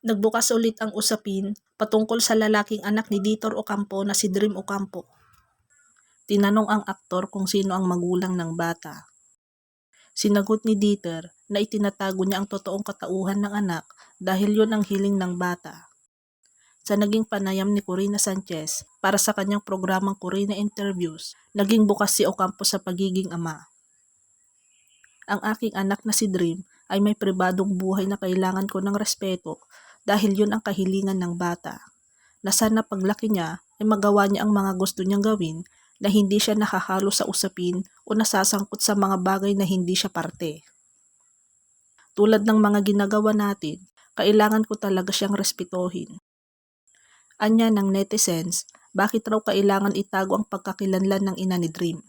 Nagbukas ulit ang usapin patungkol sa lalaking anak ni Ditor Ocampo na si Dream Ocampo. Tinanong ang aktor kung sino ang magulang ng bata. Sinagot ni Dieter na itinatago niya ang totoong katauhan ng anak dahil yun ang hiling ng bata. Sa naging panayam ni Corina Sanchez para sa kanyang programang Corina Interviews, naging bukas si Ocampo sa pagiging ama. Ang aking anak na si Dream ay may pribadong buhay na kailangan ko ng respeto dahil yun ang kahilingan ng bata. Na sana paglaki niya ay magawa niya ang mga gusto niyang gawin na hindi siya nakahalo sa usapin o nasasangkot sa mga bagay na hindi siya parte. Tulad ng mga ginagawa natin, kailangan ko talaga siyang respetohin. Anya ng netizens, bakit raw kailangan itago ang pagkakilanlan ng ina ni Dream?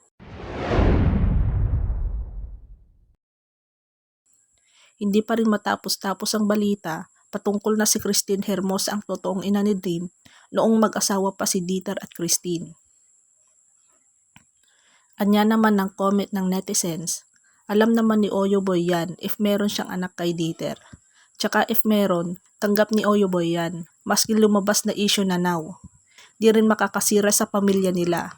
Hindi pa rin matapos-tapos ang balita patungkol na si Christine Hermosa ang totoong ina ni Dream noong mag-asawa pa si Dieter at Christine. Anya naman ng comment ng netizens, alam naman ni Oyo Boy yan if meron siyang anak kay Dieter. Tsaka if meron, tanggap ni Oyo Boy yan, maski lumabas na issue na now. Di rin makakasira sa pamilya nila.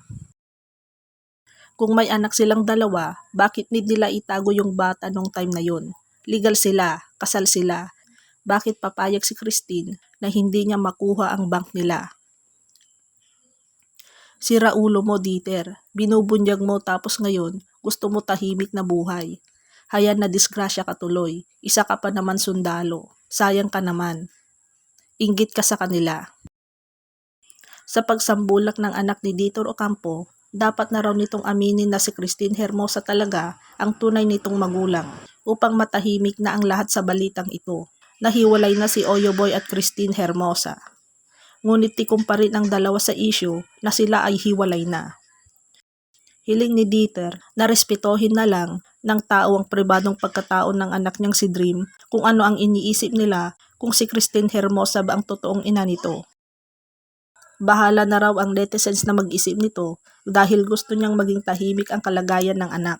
Kung may anak silang dalawa, bakit need nila itago yung bata nung time na yun? Legal sila, kasal sila. Bakit papayag si Christine na hindi niya makuha ang bank nila? Sira ulo mo, Dieter. Binubunyag mo tapos ngayon, gusto mo tahimik na buhay. Hayan na disgrasya ka tuloy. Isa ka pa naman sundalo. Sayang ka naman. Inggit ka sa kanila. Sa pagsambulak ng anak ni Ditor Ocampo, dapat na raw nitong aminin na si Christine Hermosa talaga ang tunay nitong magulang upang matahimik na ang lahat sa balitang ito. Nahiwalay na si Oyo Boy at Christine Hermosa ngunit tikom pa ang dalawa sa issue na sila ay hiwalay na. Hiling ni Dieter na respetohin na lang ng tao ang pribadong pagkatao ng anak niyang si Dream kung ano ang iniisip nila kung si Christine Hermosa ba ang totoong ina nito. Bahala na raw ang netizens na mag-isip nito dahil gusto niyang maging tahimik ang kalagayan ng anak.